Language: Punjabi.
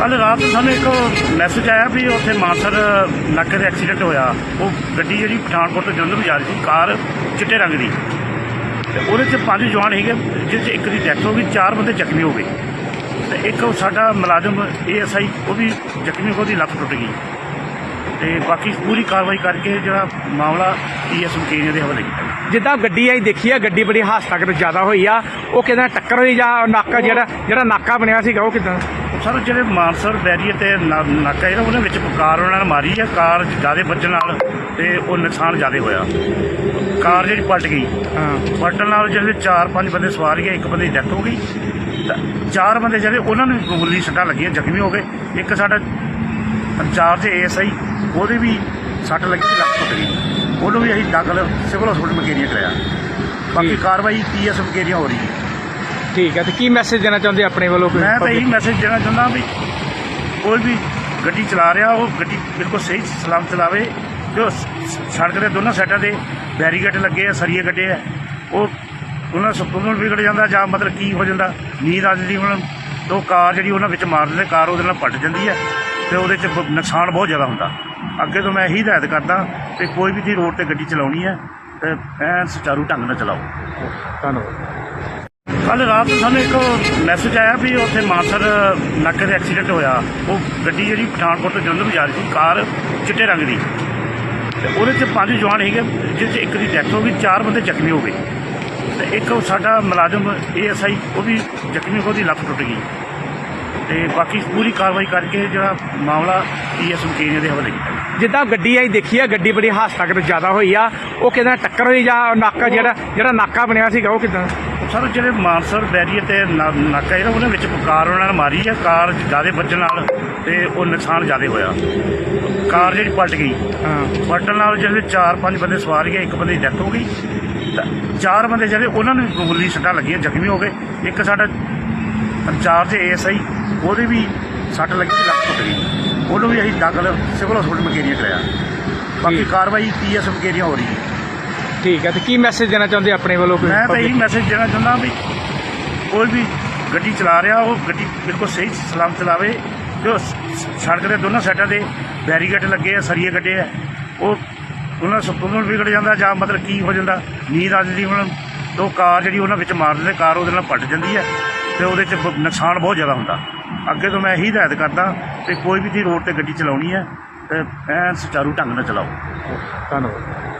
ਕੱਲ ਰਾਤ ਸਾਨੂੰ ਇੱਕ ਮੈਸੇਜ ਆਇਆ ਵੀ ਉੱਥੇ ਮਾਨਸਰ ਨਾਕੇ ਤੇ ਐਕਸੀਡੈਂਟ ਹੋਇਆ। ਉਹ ਗੱਡੀ ਜਿਹੜੀ ਪਠਾਨਕੋਟ ਤੋਂ ਜਲੰਧਰ ਨੂੰ ਜਾ ਰਹੀ ਸੀ, ਕਾਰ ਚਿੱਟੇ ਰੰਗ ਦੀ। ਤੇ ਉਹਦੇ 'ਚ ਪੰਜ ਜਵਾਨ ਸੀਗੇ ਜਿਸ 'ਚ ਇੱਕ ਦੀ ਡੈਥ ਹੋ ਗਈ, ਚਾਰ ਬੰਦੇ ਜ਼ਖਮੀ ਹੋ ਗਏ। ਤੇ ਇੱਕ ਸਾਡਾ ਮੁਲਾਜ਼ਮ ਏਐਸਆਈ ਉਹ ਵੀ ਜ਼ਖਮੀ ਹੋ ਕੇ ਉਹਦੀ ਲੱਤ ਟੁੱਟ ਗਈ। ਤੇ ਬਾਕੀ ਪੂਰੀ ਕਾਰਵਾਈ ਕਰਕੇ ਜਿਹੜਾ ਮਾਮਲਾ ਪੀਐਸ ਮਕੇਰੀਆ ਦੇ ਹਵਾਲੇ ਕੀਤਾ। ਜਿੱਦਾਂ ਗੱਡੀ ਆਈ ਦੇਖੀ ਆ ਗੱਡੀ ਬੜੀ ਹਾਦਸਾਗਤ ਜ਼ਿਆਦਾ ਹੋਈ ਆ। ਉਹ ਕਿਦਾਂ ਟੱਕਰ ਹੋਈ ਜਾਂ ਨਾਕਾ ਜਿਹੜਾ ਜਿਹੜਾ ਨਾਕਾ ਬਣਿਆ ਸੀਗਾ ਉਹ ਕਿਦਾਂ? ਸਰ ਜਿਹੜੇ ਮਾਨਸਰ ਬੈਰੀਅਰ ਤੇ ਨਾਕਾ ਜਿਹੜਾ ਉਹਦੇ ਵਿੱਚ ਕਾਰ ਉਹਨਾਂ ਨੇ ਮਾਰੀ ਹੈ ਕਾਰ ਜ਼ਿਆਦਾ ਵੱਜਣ ਨਾਲ ਤੇ ਉਹ ਨੁਕਸਾਨ ਜ਼ਿਆਦਾ ਹੋਇਆ। ਕਾਰ ਜਿਹੜੀ ਪਲਟ ਗਈ। ਹਾਂ। ਪਲਟਣ ਨਾਲ ਜਿਹੜੇ ਚਾਰ ਪੰਜ ਬੰਦੇ ਸਵਾਰ ਗਏ ਇੱਕ ਬੰਦੇ ਦੀ ਡੈਥ ਹੋ ਗਈ। ਚਾਰ ਬੰਦੇ ਜਿਹੜੇ ਉਹਨਾਂ ਨੂੰ ਮਾਮੂਲੀ ਸੱਟਾਂ ਲੱਗੀਆਂ ਜ਼ਖਮੀ ਹੋ ਗਏ। ਇੱਕ ਸਾਡਾ ਇੰਚਾਰਜ ਏਐਸਆਈ ਉਹਦੇ ਵੀ ਸੱਟ ਲੱਗੀ ਸੀ ਲੱਤ ਟੁੱਟ ਗਈ। ਉਹਨੂੰ ਵੀ ਅਸੀਂ ਦਾਖਲ ਸਿਵਲ ਹਸਪੀਟਲ ਮਕੇਰੀਆ ਕਰਾਇਆ। ਬਾਕੀ। ਕਾਰਵਾਈ ਪੀਐਸ ਮਕੇਰੀਆ ਹੋ ਰਹੀ ਹੈ ਠੀਕ ਹੈ ਤੇ ਕੀ ਮੈਸੇਜ ਦੇਣਾ ਚਾਹੁੰਦੇ ਆਪਣੇ ਵੱਲੋਂ? ਮੈਂ ਤਾਂ? ਇਹੀ ਮੈਸੇਜ ਦੇਣਾ ਚਾਹੁੰਦਾ ਵੀ ਕੋਈ ਵੀ ਗੱਡੀ ਚਲਾ ਰਿਹਾ ਉਹ ਗੱਡੀ ਬਿਲਕੁਲ ਸਹੀ ਸਲਾਮ ਚਲਾਵੇ। ਜੋ ਸੜਕ ਦੇ ਦੋਨਾਂ ਸਾਈਡਾਂ ਤੇ ਬੈਰੀਕੇਡ ਲੱਗੇ ਆ ਸਰੀਏ ਗੱਡੇ ਆ। ਉਹ ਉਹਨਾਂ ਸੰਪੂਰਨ ਵਿਗੜ ਜਾਂਦਾ ਜਾਂ ਮਤਲਬ ਕੀ ਹੋ ਜਾਂਦਾ ਨੀਂਦ ਆ ਜਾਂਦੀ ਉਹਨਾਂ ਤੇ ਉਹ ਕਾਰ ਜਿਹੜੀ ਉਹਨਾਂ ਵਿੱਚ ਮਾਰ ਦਿੰਦੇ ਕਾਰ ਉਹਦੇ ਨਾਲ ਪਲਟ ਜਾਂਦੀ ਹੈ ਤੇ ਉਹਦੇ 'ਚ ਬ- ਨੁਕਸਾਨ ਬਹੁਤ ਜ਼ਿਆਦਾ ਹੁੰਦਾ। ਅੱਗੇ ਤੋਂ ਮੈਂ ਇਹੀ ਹਦਾਇਤ ਕਰਦਾ ਤੇ ਕੋਈ ਵੀ ਜੀ ਰੋਡ ਤੇ ਗੱਡੀ ਚਲਾਉਣੀ ਹੈ ਤੇ ਐਨ ਸੁਚਾਰੂ ਢੰਗ ਨਾਲ ਚਲਾਓ। ਧੰਨਵਾਦ। ਕੱਲ ਰਾਤ ਨੂੰ ਸਾਨੂੰ ਇੱਕ ਮੈਸੇਜ ਆਇਆ ਵੀ ਉੱਥੇ ਮਾਨਸਰ ਨਾਕੇ ਤੇ ਐਕਸੀਡੈਂਟ ਹੋਇਆ। ਉਹ ਗੱਡੀ ਜਿਹੜੀ ਪਠਾਨਕੋਟ ਤੋਂ ਜਲੰਧਰ ਜਾ ਰਹੀ ਸੀ ਕਾਰ ਚਿੱਟੇ ਰੰਗ ਦੀ। ਤੇ ਉਹਦੇ 'ਚ ਪੰਜ ਜਵਾਨ ਸੀਗੇ ਜਿਸ 'ਚ ਇੱਕ ਦੀ ਡੈਥ ਹੋ ਗਈ ਚਾਰ ਬੰਦੇ ਜ਼ਖਮੀ ਹੋ ਗਏ। ਤੇ ਇੱਕ ਉਹ ਸਾਡਾ ਮੁਲਾਜ਼ਮ ਏਐਸਆਈ ਉਹ ਵੀ ਜ਼ਖਮੀ ਹੋ ਕੇ ਉਹਦੀ ਲੱਤ ਟੁੱਟ ਗਈ। ਤੇ ਬਾਕੀ ਪੂਰੀ ਕਾਰਵਾਈ ਕਰਕੇ ਜਿਹੜਾ ਮਾਮਲਾ ਪੀਐਸ ਮਕੇਰੀਆ ਦੇ ਹਵਾਲੇ ਕੀਤਾ। ਜਿੱਦਾਂ ਗੱਡੀ ਆਈ ਦੇਖੀ ਆ ਗੱਡੀ ਬੜੀ ਹਾਦਸਾਗਤ ਜ਼ਿਆਦਾ ਹੋਈ ਆ ਉਹ ਕਿਦਾਂ ਟੱਕਰ ਹੋਈ ਜਾਂ ਨਾਕਾ ਜਿਹੜਾ ਜਿਹੜਾ ਨਾਕਾ ਬਣਿਆ ਸੀਗਾ ਉਹ ਕਿਦਾਂ? ਸਰ ਜਿਹੜੇ ਮਾਨਸਰ ਬੈਰੀਅਰ ਤੇ ਨਾ- ਨਾਕਾ ਜਿਹੜਾ ਉਹਦੇ ਵਿੱਚ ਕਾਰ ਉਹਨਾਂ ਨੇ ਮਾਰੀ ਹੈ ਕਾਰ ਜ਼ਿਆਦਾ ਵੱਜਣ ਨਾਲ ਤੇ ਉਹ ਨੁਕਸਾਨ ਜ਼ਿਆਦਾ ਹੋਇਆ। ਕਾਰ ਜਿਹੜੀ ਪਲਟ ਗਈ। ਹਾਂ। ਪਲਟਣ ਨਾਲ ਜਿਹੜੇ ਚਾਰ ਪੰਜ ਬੰਦੇ ਸਵਾਰ ਗਏ ਇੱਕ ਬੰਦੇ ਦੀ ਡੈਥ ਹੋ ਗਈ। ਤਾਂ ਚਾਰ ਬੰਦੇ ਜਿਹੜੇ ਉਹਨਾਂ ਨੂੰ ਮਾਮੂਲੀ ਸੱਟਾਂ ਲੱਗੀਆਂ ਜ਼ਖਮੀ ਹੋ ਗਏ। ਇੱਕ ਸਾਡਾ ਇੰਚਾਰਜ ਏਐਸਆਈ ਉਹਦੇ ਵੀ ਸੱਟ ਲੱਗੀ ਸੀ ਲੱਤ ਟੁੱਟ ਗਈ ਉਹਨੂੰ ਵੀ ਅਸੀਂ ਦਾਖਲ ਸਿਵਲ ਹਸਪੀਟਲ ਮਕੇਰੀਆ ਕਰਾਇਆ। ਬਾਕੀ। ਕਾਰਵਾਈ ਪੀਐਸ ਮਕੇਰੀਆ ਹੋ ਰਹੀ ਹੈ। ਠੀਕ ਹੈ ਤੇ ਕੀ ਮੈਸੇਜ ਦੇਣਾ ਚਾਹੁੰਦੇ ਆਪਣੇ ਵੱਲੋਂ ਕੋਈ ਮੈਂ ਤਾਂ? ਇਹੀ ਮੈਸੇਜ ਦੇਣਾ ਚਾਹੁੰਦਾ ਵੀ ਕੋਈ ਵੀ ਗੱਡੀ ਚਲਾ ਰਿਹਾ ਉਹ ਗੱਡੀ ਬਿਲਕੁਲ ਸਹੀ ਸਲਾਮ ਚਲਾਵੇ। ਜੋ ਸੜਕ ਦੇ ਦੋਨਾਂ ਸਾਈਡਾਂ ਤੇ ਬੈਰੀਕੇਡ ਲੱਗੇ ਆ ਸਰੀਏ ਗੱਡੇ ਆ। ਉਹ ਉਹਨਾਂ ਸੰਪੂਰਨ ਵਿਗੜ ਜਾਂਦਾ ਜਾਂ ਮਤਲਬ ਕੀ ਹੋ ਜਾਂਦਾ ਨੀਂਦ ਆ ਜਾਂਦੀ ਤੇ ਉਹ ਕਾਰ ਜਿਹੜੀ ਉਹਨਾਂ ਵਿੱਚ ਮਾਰ ਦਿੰਦੇ ਕਾਰ ਉਹਦੇ ਨਾਲ ਪਲਟ ਜਾਂਦੀ ਹੈ। ਤੇ ਉਹਦੇ 'ਚ ਬ- ਨੁਕਸਾਨ ਬਹੁਤ ਜ਼ਿਆਦਾ ਹੁੰਦਾ। ਅੱਗੇ ਤੋਂ ਮੈਂ ਇਹੀ ਹਦਾਇਤ ਕਰਦਾ ਤੇ ਕੋਈ ਵੀ ਜੀ ਰੋਡ ਤੇ ਗੱਡੀ ਚਲਾਉਣੀ ਹੈ, ਤੇ ਐਨ ਸੁਚਾਰੂ ਢੰਗ ਨਾਲ ਚਲਾਓ। ਧੰਨਵਾਦ।